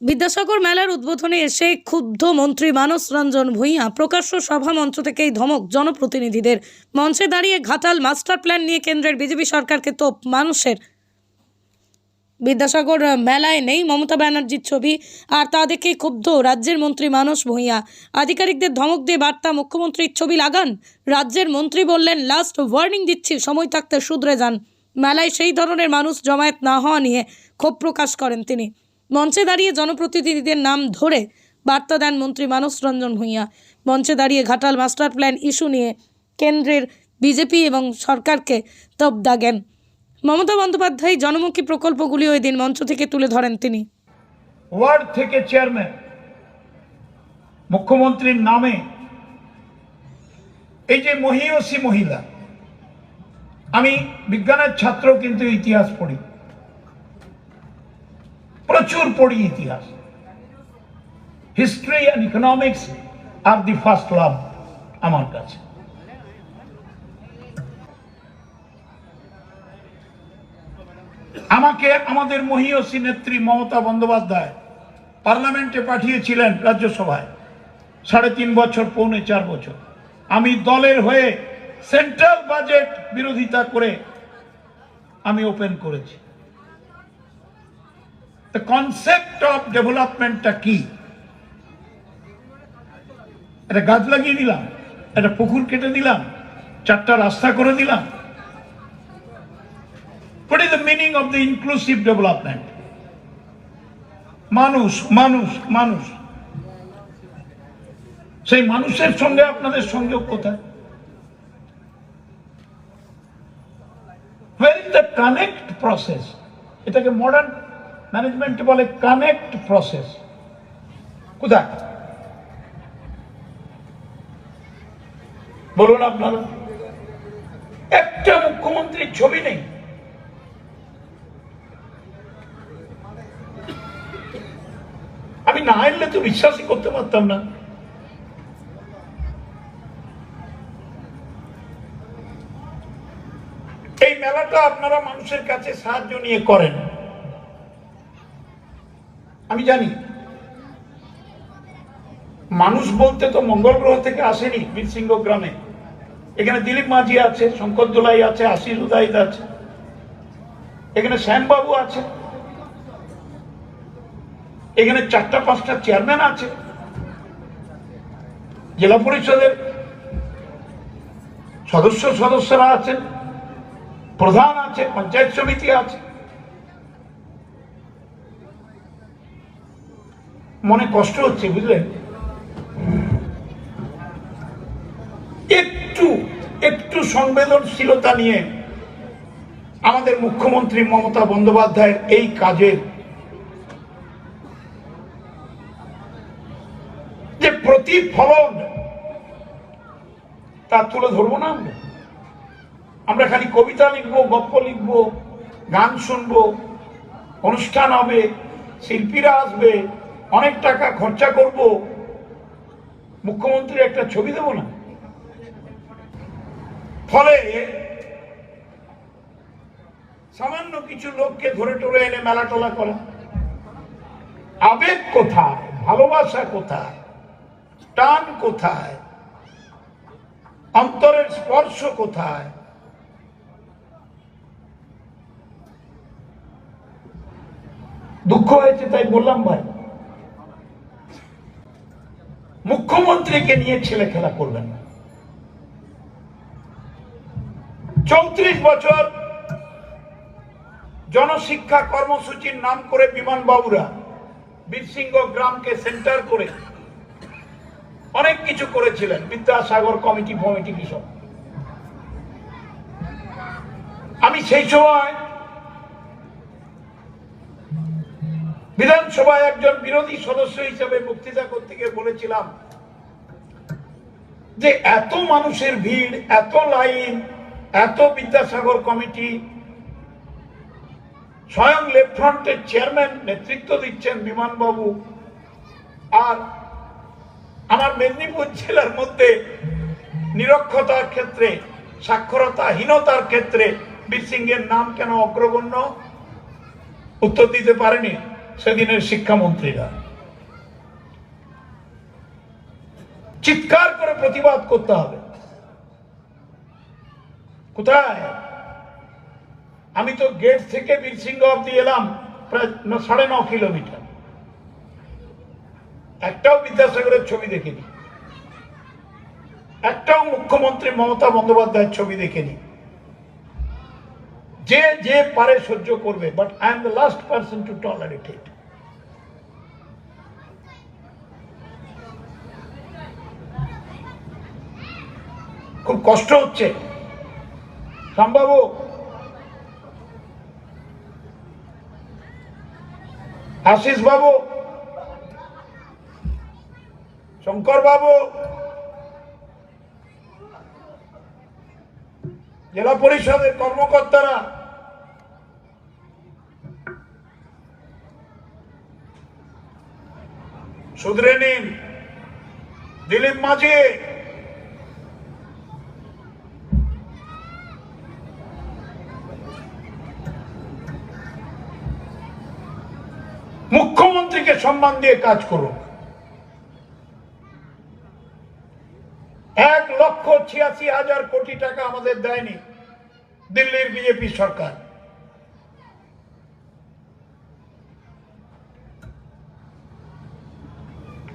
বিদ্যাসাগর মেলার উদ্বোধনে এসে ক্ষুব্ধ মন্ত্রী মানস রঞ্জন ভূঁইয়া প্রকাশ্য সভা মঞ্চ থেকেই ধমক জনপ্রতিনিধিদের। মঞ্চে দাঁড়িয়ে ঘাটাল মাস্টার প্ল্যান নিয়ে কেন্দ্রের বিজেপি সরকারকে তোপ, মানুষের। বিদ্যাসাগর মেলায় নেই মমতা ব্যানার্জির ছবি, আর তা দেখে ক্ষুব্ধ রাজ্যের মন্ত্রী মানস ভূঁইয়া। আধিকারিকদের ধমক দিয়ে বার্তা, মুখ্যমন্ত্রীর ছবি লাগান। রাজ্যের মন্ত্রী বললেন লাস্ট ওয়ার্নিং দিচ্ছি, সময় থাকতে শুধরে যান। মেলায় সেই ধরনের মানুষ জমায়েত না হওয়া নিয়ে ক্ষোভ প্রকাশ করেন তিনি। মঞ্চে দাঁড়িয়ে জনপ্রতিনিধিদের নাম ধরে বার্তা দেন মন্ত্রী মানস রঞ্জন ভূঁইয়া। মঞ্চে দাঁড়িয়ে ঘাটাল মাস্টার প্ল্যান ইস্যু নিয়ে কেন্দ্রের বিজেপি এবং সরকারকে তব দাগেন। মমতা বন্দ্যোপাধ্যায় জনমুখী প্রকল্পগুলি ওই দিন মঞ্চ থেকে তুলে ধরেন তিনি। ওয়ার্ড থেকে চেয়ারম্যান, মুখ্যমন্ত্রীর নামে এই যে মহিয়সী মহিলা, আমি বিজ্ঞানের ছাত্র কিন্তু ইতিহাস পড়ি। প্রচুর পড়ি ইতিহাস। হিস্ট্রি অ্যান্ড ইকোনমিক্স আর দি ফার্স্ট লাভ আমার কাছে। আমাকে আমাদের মহিয়সী নেত্রী মমতা বন্দ্যোপাধ্যায় পার্লামেন্টে পাঠিয়েছিলেন রাজ্যসভায়, সাড়ে তিন বছর, পৌনে চার বছর। আমি দলের হয়ে সেন্ট্রাল বাজেট বিরোধিতা করে আমি ওপেন করেছি। দ্য কনসেপ্ট অফ ডেভেলপমেন্টটা কি একটা গাছ লাগিয়ে দিলাম একটা পুকুর কেটে দিলাম চারটা রাস্তা করে দিলাম What is the meaning of the inclusive development? মানুষ মানুষ মানুষ সেই মানুষের সঙ্গে আপনাদের সংযোগ কোথায় is the connect process? এটাকে মডার্ন ম্যানেজমেন্ট বলে কানেক্ট প্রসেস। কোথায়? বলুন আপনারা। একটা মুখ্যমন্ত্রীর ছবি নেই। আমি না এলে তো বিশ্বাসই করতে পারতাম না। এই মেলাটা আপনারা মানুষের কাছে সাহায্য নিয়ে করেন। আমি জানি। মানুষ বলতে তো মঙ্গল গ্রহ থেকে আসেনি বীরসিংহ গ্রামে। এখানে দিলীপ মাঝি আছে, শঙ্কর দোলাই আছে, আশিস উদাইদ আছে। এখানে শ্যামবাবু আছে। এখানে চারটা, পাঁচটা চেয়ারম্যান আছে। জেলা পরিষদের সদস্য সদস্যরা আছেন, প্রধান আছে, পঞ্চায়েত সমিতি আছে। মনে কষ্ট হচ্ছে, বুঝলেন? একটু একটু সংবেদনশীলতা নিয়ে আমাদের মুখ্যমন্ত্রী মমতা বন্দ্যোপাধ্যায়ের এই কাজের যে প্রতিফলন, তা তুলে ধরবো না আমরা? আমরা খালি কবিতা লিখব গল্প লিখব, গান শুনব, অনুষ্ঠান হবে, শিল্পীরা আসবে অনেক টাকা খরচা করব। মুখ্যমন্ত্রীর একটা ছবি দেব না? ফলে সামান্য কিছু লোককে ধরে টরে এনে মেলা টোলা করা। আবেগ কোথায়? ভালোবাসা কোথায়? টান কোথায়? অন্তরের স্পর্শ কোথায়? দুঃখ হয়েছে তাই বললাম ভাই। মুখ্যমন্ত্রীকে নিয়ে ছেলে খেলা করবেন না। চৌত্রিশ বছর জনশিক্ষা কর্মসূচির নাম করে বিমান বাবুরা বীরসিংহ গ্রামকে সেন্টার করে অনেক কিছু করেছিলেন, বিদ্যাসাগর কমিটি ফমিটি কি সব আমি সেই সময় বিধানসভায় একজন বিরোধী সদস্য হিসেবে বক্তৃতা করতে গিয়ে বলেছিলাম যে এত মানুষের ভিড়, এত লাইন, এত বিদ্যাসাগর কমিটি, স্বয়ং লেফটফ্রন্টের চেয়ারম্যান নেতৃত্ব দিচ্ছেন বিমানবাবু। আর আমার মেদিনীপুর জেলার মধ্যে নিরক্ষতার ক্ষেত্রে, সাক্ষরতাহীনতার ক্ষেত্রে বীরসিংহের নাম কেন অগ্রগণ্য? উত্তর দিতে পারেনি সেদিনের শিক্ষামন্ত্রীরা। চিৎকার করে প্রতিবাদ করতে হবে। কোথায়? আমি তো গেট থেকে বীরসিংহ অব্দি এলাম প্রায় সাড়ে ন কিলোমিটার। একটাও বিদ্যাসাগরের ছবি দেখিনি। একটাও মুখ্যমন্ত্রী মমতা বন্দ্যোপাধ্যায়ের ছবি দেখিনি। যে যে পারে সহ্য করবে but I am the last person to tolerate it খুব কষ্ট হচ্ছে। সম্ভব আশিস বাবু। শঙ্কর বাবু। জেলা পরিষদের কর্মকর্তারা। শুধরে নিন। দিলীপ মাঝি। মুখ্যমন্ত্রীকে সম্মান দিয়ে কাজ করুন এক লক্ষ ছিয়াশি হাজার কোটি টাকা আমাদের দেয়নি দিল্লির বিজেপি সরকার।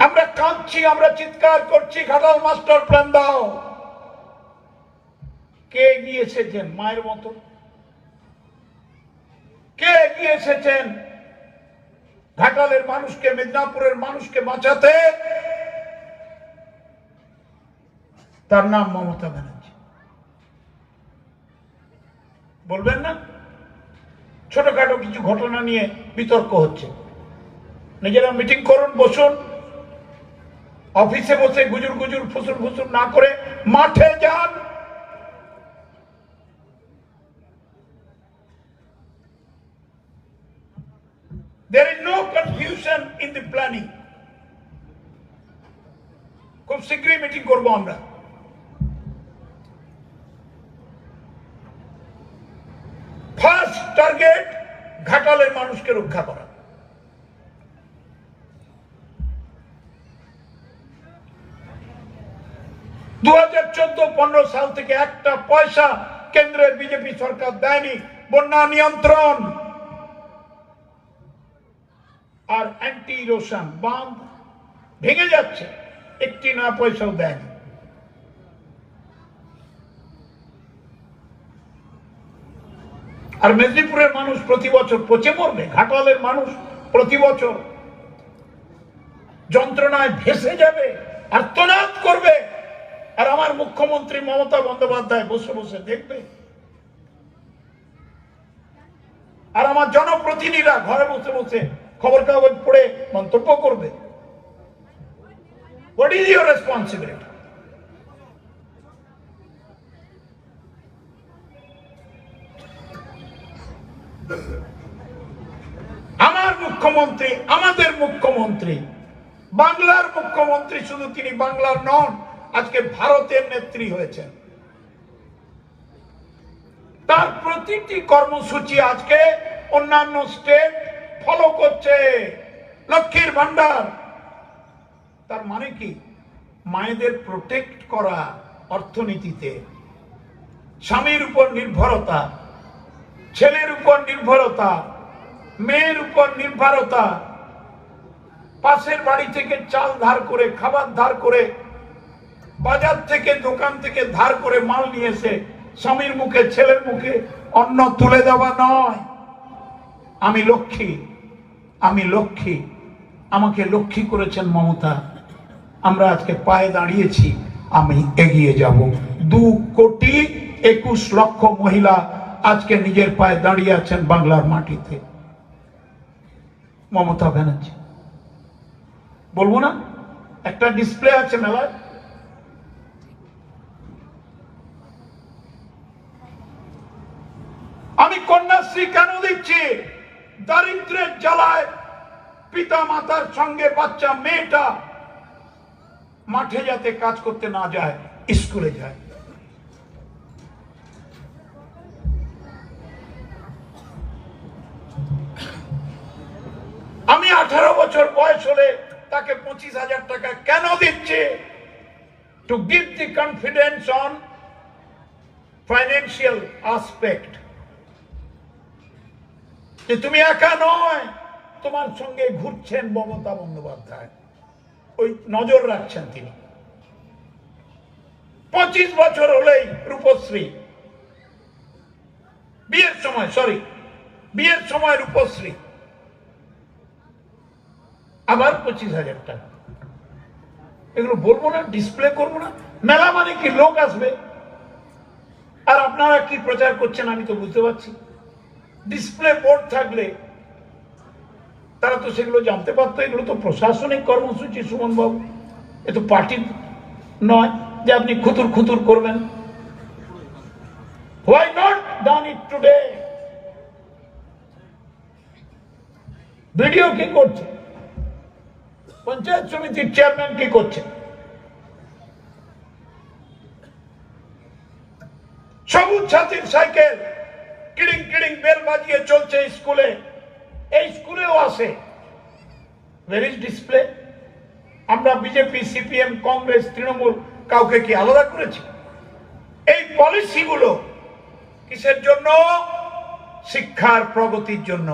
আমরা কাঁদছি, আমরা চিৎকার করছি, ঘাটাল মাস্টার প্ল্যান দাও। কে এগিয়ে এসেছেন মায়ের মতো? কে এগিয়ে এসেছেন? ঘাটালের মানুষকে, মেদিনীপুরের মানুষকে বাঁচাতে তার নাম মমতা ব্যানার্জি। বলবেন না? ছোটখাটো কিছু ঘটনা নিয়ে বিতর্ক হচ্ছে। নিজেরা মিটিং করুন, বসুন। অফিসে বসে গুজুর গুজুর, ফুসুর ফুসুর না করে মাঠে যান। There is no confusion in the planning. খুব শীঘ্রই মিটিং করব আমরা। ফার্স্ট টার্গেট ঘাটালের মানুষকে রক্ষা করা। দু হাজার চোদ্দ পনেরো সাল থেকে একটা পয়সা কেন্দ্রের বিজেপি সরকার দেয়নি। বন্যা নিয়ন্ত্রণ। আর অ্যান্টি ইরোশন বাঁধ ভেঙে যাচ্ছে। একটি না পয়সাও দেয়নি। আর মেদিনীপুরের মানুষ প্রতি বছর পচে মরবে। ঘাটালের মানুষ প্রতি বছর যন্ত্রণায় ভেসে যাবে আর আর্তনাদ করবে। আর আমার মুখ্যমন্ত্রী মমতা বন্দ্যোপাধ্যায় বসে বসে দেখবে। আর আমার জনপ্রতিনিধিরা ঘরে বসে বসে খবর কাগজ পড়ে মন্তব্য করবে। হোয়াট ইজ ইউর রেসপন্সিবিলিটি আমার মুখ্যমন্ত্রী, আমাদের মুখ্যমন্ত্রী, বাংলার মুখ্যমন্ত্রী শুধু তিনি বাংলার নন, আজকে ভারতের নেত্রী হয়েছেন। তার প্রতিটি কর্মসূচি আজকে অন্যান্য স্টেট ফলো করছে। লক্ষ্মীর ভান্ডার তার মানে কি? মায়েদের প্রোটেক্ট করা অর্থনীতিতে। স্বামীর উপর নির্ভরতা, ছেলের উপর নির্ভরতা, মেয়ের উপর নির্ভরতা, পাশের বাড়ি থেকে চাল ধার করে, খাবার ধার করে, বাজার থেকে, দোকান থেকে ধার করে মাল নিয়ে এসে স্বামীর মুখে, ছেলের মুখে অন্ন তুলে দেওয়া নয়। আমি লক্ষ্মী আমি লক্ষ্মী। আমাকে লক্ষ্মী করেছেন মমতা। আমরা আজকে পায়ে দাঁড়িয়েছি, আমি এগিয়ে যাব। দু কোটি একুশ লক্ষ মহিলা আজকে নিজের পায়ে দাঁড়িয়ে আছেন বাংলার মাটিতে। মমতা ব্যানার্জি। বলব না? একটা ডিসপ্লে আছে মেলায়। আমি কন্যাশ্রী কেন দিচ্ছি? দারিদ্রের জ্বালায় পিতা মাতার সঙ্গে বাচ্চা মেয়েটা মাঠে যাতে কাজ করতে না যায়, স্কুলে যায়। আমি আঠারো বছর বয়স হলে তাকে পঁচিশ হাজার টাকা কেন দিচ্ছে? To give the confidence on financial aspect যে তুমি একা নয়, তোমার সঙ্গে ঘুরছেন মমতা বন্দ্যোপাধ্যায়। ওই নজর রাখছেন তিনি। পঁচিশ বছর হলেই রূপশ্রী। বিয়ের সময় সরি বিয়ের সময় রূপশ্রী। আবার পঁচিশ হাজার টাকা। এগুলো বলব না ডিসপ্লে করব না। মেলা মানে কি লোক আসবে। আর আপনারা কি প্রচার করছেন আমি তো বুঝতে পারছি। ডিসপ্লে বোর্ড থাকলে তারা তো সেগুলো জানতে পারতো, এগুলো তো প্রশাসনিক কর্মসূচি সুমন বাবু এ তো পার্টির নয় যে আপনি খুতুর খুতুর করবেন। Why not done it today video কি করছে? পঞ্চায়েত সমিতির চেয়ারম্যান কি করছে? সবুজ সাথীর সাইকেল কিড়িং কিড়িং বেল বাজিয়ে চলছে স্কুলে। এই স্কুলেও আসে ডিসপ্লে আমরা বিজেপি, সিপিএম, কংগ্রেস, তৃণমূল কাউকে কি আলাদা করেছি? এই পলিসিগুলো কিসের জন্য? শিক্ষার প্রগতির জন্য।